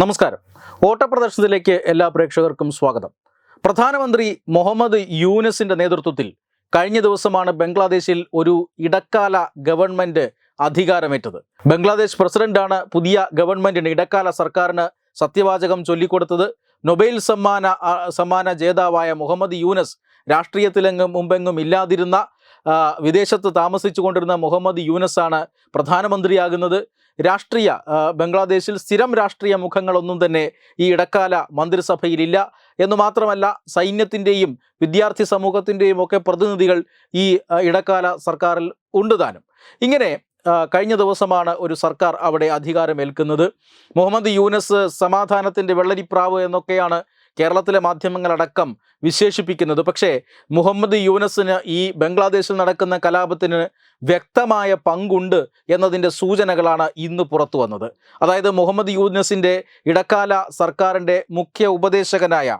നമസ്കാരം. ഓട്ടപ്രദർശനത്തിലേക്ക് എല്ലാ പ്രേക്ഷകർക്കും സ്വാഗതം. പ്രധാനമന്ത്രി മുഹമ്മദ് യൂനസിന്റെ നേതൃത്വത്തിൽ കഴിഞ്ഞ ദിവസമാണ് ബംഗ്ലാദേശിൽ ഒരു ഇടക്കാല ഗവൺമെന്റ് അധികാരമേറ്റത്. ബംഗ്ലാദേശ് പ്രസിഡന്റാണ് പുതിയ ഗവൺമെന്റിന് ഇടക്കാല സർക്കാരിന് സത്യവാചകം ചൊല്ലിക്കൊടുത്തത്. നൊബേൽ സമ്മാന സമ്മാന ജേതാവായ മുഹമ്മദ് യൂനസ് രാഷ്ട്രീയത്തിലെങ്ങും മുമ്പെങ്ങും ഇല്ലാതിരുന്ന വിദേശത്ത് താമസിച്ചു കൊണ്ടിരുന്ന മുഹമ്മദ് യൂനസാണ് പ്രധാനമന്ത്രിയാകുന്നത്. രാഷ്ട്രീയ ബംഗ്ലാദേശിൽ സ്ഥിരം രാഷ്ട്രീയ മുഖങ്ങളൊന്നും തന്നെ ഈ ഇടക്കാല മന്ത്രിസഭയിലില്ല. എന്ന് മാത്രമല്ല സൈന്യത്തിന്റെയും വിദ്യാർത്ഥി സമൂഹത്തിന്റെയും ഒക്കെ പ്രതിനിധികൾ ഈ ഇടക്കാല സർക്കാരിൽ ഉണ്ട് താനും. ഇങ്ങനെ കഴിഞ്ഞ ദിവസമാണ് ഒരു സർക്കാർ അവിടെ അധികാരമേൽക്കുന്നത്. മുഹമ്മദ് യൂനസ് സമാധാനത്തിന്റെ വെള്ളരിപ്രാവ് എന്നൊക്കെയാണ് കേരളത്തിലെ മാധ്യമങ്ങളടക്കം വിശേഷിപ്പിക്കുന്നത്. പക്ഷേ മുഹമ്മദ് യൂനസിന് ഈ ബംഗ്ലാദേശിൽ നടക്കുന്ന കലാപത്തിന് വ്യക്തമായ പങ്കുണ്ട് എന്നതിന്റെ സൂചനകളാണ് ഇന്ന് പുറത്തു വന്നത്. അതായത് മുഹമ്മദ് യൂനസിന്റെ ഇടക്കാല സർക്കാരിന്റെ മുഖ്യ ഉപദേശകനായ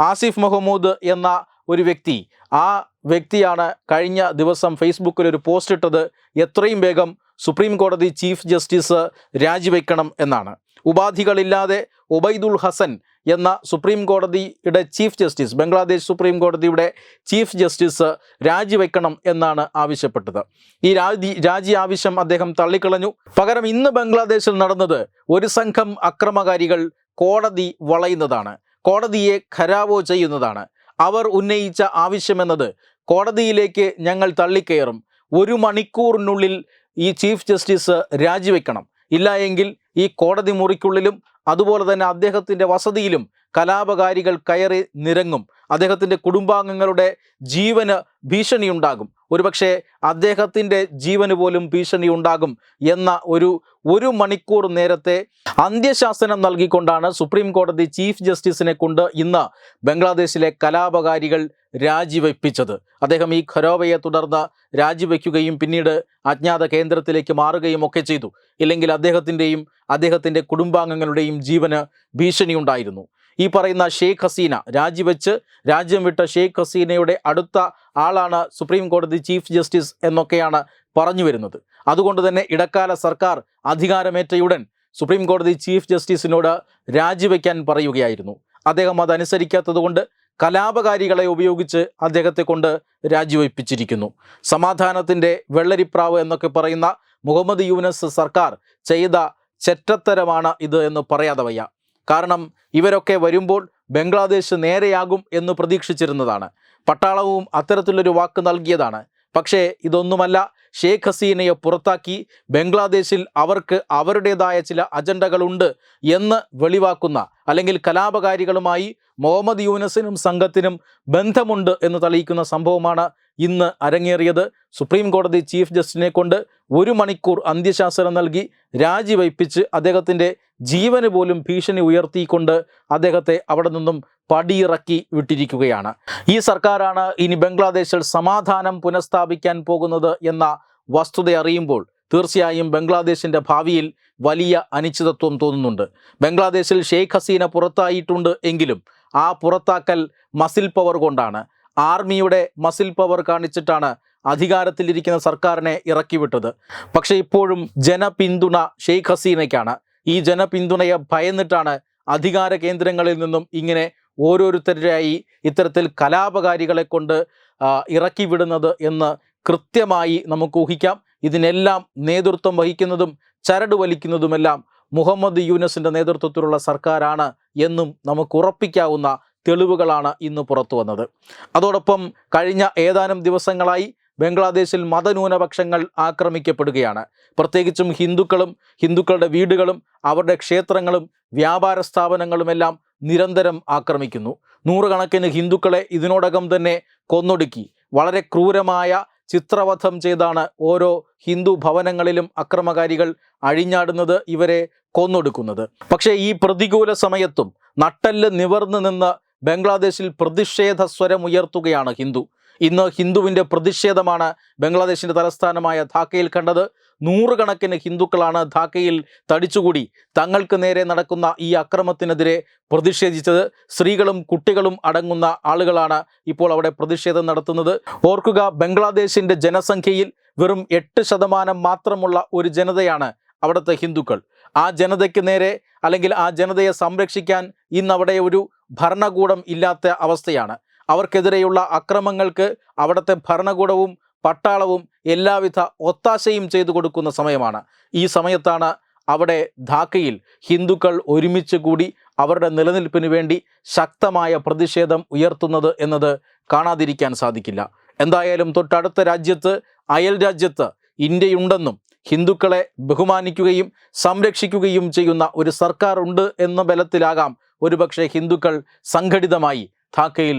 ആസിഫ് മുഹമ്മൂദ് എന്ന ഒരു വ്യക്തി ആ വ്യക്തിയാണ് കഴിഞ്ഞ ദിവസം ഫേസ്ബുക്കിൽ ഒരു പോസ്റ്റ് ഇട്ടത് എത്രയും വേഗം സുപ്രീം കോടതി ചീഫ് ജസ്റ്റിസ് രാജിവെക്കണം എന്നാണ്. ഉപാധികളില്ലാതെ ഒബൈദുൽ ഹസൻ എന്ന സുപ്രീം കോടതിയുടെ ചീഫ് ജസ്റ്റിസ് ബംഗ്ലാദേശ് സുപ്രീം കോടതിയുടെ ചീഫ് ജസ്റ്റിസ് രാജിവെക്കണം എന്നാണ് ആവശ്യപ്പെട്ടത്. ഈ രാജി രാജി ആവശ്യം അദ്ദേഹം തള്ളിക്കളഞ്ഞു. പകരം ഇന്ന് ബംഗ്ലാദേശിൽ നടന്നത് ഒരു സംഘം അക്രമകാരികൾ കോടതി വളയുന്നതാണ്. കോടതിയെ ഖരാവോ ചെയ്യുന്നതാണ്. അവർ ഉന്നയിച്ച ആവശ്യമെന്നത് കോടതിയിലേക്ക് ഞങ്ങൾ തള്ളിക്കയറും. ഒരു മണിക്കൂറിനുള്ളിൽ ഈ ചീഫ് ജസ്റ്റിസ് രാജിവെക്കണം. ഇല്ല എങ്കിൽ ഈ കോടതി മുറിക്കുള്ളിലും അതുപോലെ തന്നെ അദ്ദേഹത്തിന്റെ വസതിയിലും കലാപകാരികൾ കയറി നിരങ്ങും. അദ്ദേഹത്തിന്റെ കുടുംബാംഗങ്ങളുടെ ജീവന് ഭീഷണിയുണ്ടാകും. ഒരുപക്ഷെ അദ്ദേഹത്തിന്റെ ജീവന് പോലും ഭീഷണി ഉണ്ടാകും എന്ന ഒരു ഒരു മണിക്കൂർ നേരത്തെ അന്ത്യശാസനം നൽകിക്കൊണ്ടാണ് സുപ്രീം കോടതി ചീഫ് ജസ്റ്റിസിനെ കൊണ്ട് ഇന്ന് ബംഗ്ലാദേശിലെ കലാപകാരികൾ രാജിവെപ്പിച്ചത്. അദ്ദേഹം ഈ ഖരോവയെ തുടർന്ന് രാജിവെക്കുകയും പിന്നീട് അജ്ഞാത കേന്ദ്രത്തിലേക്ക് മാറുകയും ഒക്കെ ചെയ്തു. ഇല്ലെങ്കിൽ അദ്ദേഹത്തിന്റെയും അദ്ദേഹത്തിന്റെ കുടുംബാംഗങ്ങളുടെയും ജീവന് ഭീഷണിയുണ്ടായിരുന്നു ഈ പറയുന്ന ഷെയ്ഖ് ഹസീന. രാജിവെച്ച് രാജ്യം വിട്ട ഷെയ്ഖ് ഹസീനയുടെ അടുത്ത ആളാണ് സുപ്രീം കോടതി ചീഫ് ജസ്റ്റിസ് എന്നൊക്കെയാണ് പറഞ്ഞു വരുന്നത്. അതുകൊണ്ട് തന്നെ ഇടക്കാല സർക്കാർ അധികാരമേറ്റയുടൻ സുപ്രീം കോടതി ചീഫ് ജസ്റ്റിസിനോട് രാജിവെക്കാൻ പറയുകയായിരുന്നു. അദ്ദേഹം അതനുസരിക്കാത്തതുകൊണ്ട് കലാപകാരികളെ ഉപയോഗിച്ച് അദ്ദേഹത്തെ കൊണ്ട് രാജിവെപ്പിച്ചിരിക്കുന്നു. സമാധാനത്തിന്റെ വെള്ളരിപ്രാവ് എന്നൊക്കെ പറയുന്ന മുഹമ്മദ് യൂനസ് സർക്കാർ ചെയ്ത ചെറ്റത്തരമാണ് ഇത് എന്ന് പറയാതെ വയ്യ. കാരണം ഇവരൊക്കെ വരുമ്പോൾ ബംഗ്ലാദേശ് നേരെയാകും എന്ന് പ്രതീക്ഷിച്ചിരുന്നതാണ്. പട്ടാളവും അത്തരത്തിലൊരു വാക്ക് നൽകിയതാണ്. പക്ഷേ ഇതൊന്നുമല്ല ഷേഖ് ഹസീനയെ പുറത്താക്കി. ബംഗ്ലാദേശിൽ അവർക്ക് അവരുടേതായ ചില അജണ്ടകളുണ്ട് എന്ന് വെളിവാക്കുന്ന അല്ലെങ്കിൽ കലാപകാരികളുമായി മുഹമ്മദ് യൂനസിനും സംഘത്തിനും ബന്ധമുണ്ട് എന്ന് തെളിയിക്കുന്ന സംഭവമാണ് ഇന്ന് അരങ്ങേറിയത്. സുപ്രീം കോടതി ചീഫ് ജസ്റ്റിനെ കൊണ്ട് ഒരു മണിക്കൂർ അന്ത്യശാസനം നൽകി രാജിവയ്പ്പിച്ച് അദ്ദേഹത്തിന്റെ ജീവന് പോലും ഭീഷണി ഉയർത്തിക്കൊണ്ട് അദ്ദേഹത്തെ അവിടെ നിന്നും പടിയിറക്കി വിട്ടിരിക്കുകയാണ്. ഈ സർക്കാരാണ് ഇനി ബംഗ്ലാദേശിൽ സമാധാനം പുനഃസ്ഥാപിക്കാൻ പോകുന്നത് എന്ന വസ്തുത അറിയുമ്പോൾ തീർച്ചയായും ബംഗ്ലാദേശിന്റെ ഭാവിയിൽ വലിയ അനിശ്ചിതത്വം തോന്നുന്നുണ്ട്. ബംഗ്ലാദേശിൽ ഷെയ്ഖ് ഹസീന പുറത്തായിട്ടുണ്ട് എങ്കിലും ആ പുറത്താക്കൽ മസിൽ പവർ കൊണ്ടാണ്. ആർമിയുടെ മസിൽ പവർ കാണിച്ചിട്ടാണ് അധികാരത്തിലിരിക്കുന്ന സർക്കാരിനെ ഇറക്കിവിട്ടത്. പക്ഷേ ഇപ്പോഴും ജനപിന്തുണ ഷെയ്ഖ് ഹസീനയ്ക്കാണ്. ഈ ജനപിന്തുണയെ ഭയന്നിട്ടാണ് അധികാര കേന്ദ്രങ്ങളിൽ നിന്നും ഇങ്ങനെ ഓരോരുത്തരായി ഇത്തരത്തിൽ കലാപകാരികളെ കൊണ്ട് ഇറക്കിവിടുന്നത് ഇറക്കി വിടുന്നത് എന്ന് കൃത്യമായി നമുക്ക് ഊഹിക്കാം. ഇതിനെല്ലാം നേതൃത്വം വഹിക്കുന്നതും ചരട് വലിക്കുന്നതുമെല്ലാം മുഹമ്മദ് യൂനസിന്റെ നേതൃത്വത്തിലുള്ള സർക്കാരാണ് എന്നും നമുക്ക് ഉറപ്പിക്കാവുന്ന തെളിവുകളാണ് ഇന്ന് പുറത്തു വന്നത്. അതോടൊപ്പം കഴിഞ്ഞ ഏതാനും ദിവസങ്ങളായി ബംഗ്ലാദേശിൽ മതന്യൂനപക്ഷങ്ങൾ ആക്രമിക്കപ്പെടുകയാണ്. പ്രത്യേകിച്ചും ഹിന്ദുക്കളും ഹിന്ദുക്കളുടെ വീടുകളും അവരുടെ ക്ഷേത്രങ്ങളും വ്യാപാര സ്ഥാപനങ്ങളുമെല്ലാം നിരന്തരം ആക്രമിക്കുന്നു. നൂറുകണക്കിന് ഹിന്ദുക്കളെ ഇതിനോടകം തന്നെ കൊന്നൊടുക്കി. വളരെ ക്രൂരമായ ചിത്രവധം ചെയ്താണ് ഓരോ ഹിന്ദു ഭവനങ്ങളിലും അക്രമകാരികൾ അഴിഞ്ഞാടുന്നത് ഇവരെ കൊന്നൊടുക്കുന്നത്. പക്ഷേ ഈ പ്രതികൂല സമയത്തും നട്ടൽ നിവർന്നു നിന്ന് ബംഗ്ലാദേശിൽ പ്രതിഷേധ സ്വരമുയർത്തുകയാണ് ഹിന്ദു. ഇന്ന് ഹിന്ദുവിന്റെ പ്രതിഷേധമാണ് ബംഗ്ലാദേശിന്റെ തലസ്ഥാനമായ ധാക്കയിൽ കണ്ടത്. നൂറുകണക്കിന് ഹിന്ദുക്കളാണ് ധാക്കയിൽ തടിച്ചുകൂടി തങ്ങൾക്ക് നേരെ നടക്കുന്ന ഈ അക്രമത്തിനെതിരെ പ്രതിഷേധിച്ചത്. സ്ത്രീകളും കുട്ടികളും അടങ്ങുന്ന ആളുകളാണ് ഇപ്പോൾ അവിടെ പ്രതിഷേധം നടത്തുന്നത്. ഓർക്കുക ബംഗ്ലാദേശിന്റെ ജനസംഖ്യയിൽ വെറും എട്ട് ശതമാനം മാത്രമുള്ള ഒരു ജനതയാണ് അവിടുത്തെ ഹിന്ദുക്കൾ. ആ ജനതയ്ക്ക് നേരെ അല്ലെങ്കിൽ ആ ജനതയെ സംരക്ഷിക്കാൻ ഇന്നവിടെ ഒരു ഭരണകൂടം ഇല്ലാത്ത അവസ്ഥയാണ്. അവർക്കെതിരെയുള്ള അക്രമങ്ങൾക്ക് അവിടുത്തെ ഭരണകൂടവും പട്ടാളവും എല്ലാവിധ ഒത്താശയും ചെയ്തു കൊടുക്കുന്ന സമയമാണ്. ഈ സമയത്താണ് അവിടെ ധാക്കയിൽ ഹിന്ദുക്കൾ ഒരുമിച്ച് കൂടി അവരുടെ നിലനിൽപ്പിന് വേണ്ടി ശക്തമായ പ്രതിഷേധം ഉയർത്തുന്നത് എന്നത് കാണാതിരിക്കാൻ സാധിക്കില്ല. എന്തായാലും തൊട്ടടുത്ത രാജ്യത്ത് അയൽ രാജ്യത്ത് ഇന്ത്യയുണ്ടെന്നും ഹിന്ദുക്കളെ ബഹുമാനിക്കുകയും സംരക്ഷിക്കുകയും ചെയ്യുന്ന ഒരു സർക്കാർ ഉണ്ട് എന്ന ബലത്തിലാകാം ഒരുപക്ഷെ ഹിന്ദുക്കൾ സംഘടിതമായി ധാക്കയിൽ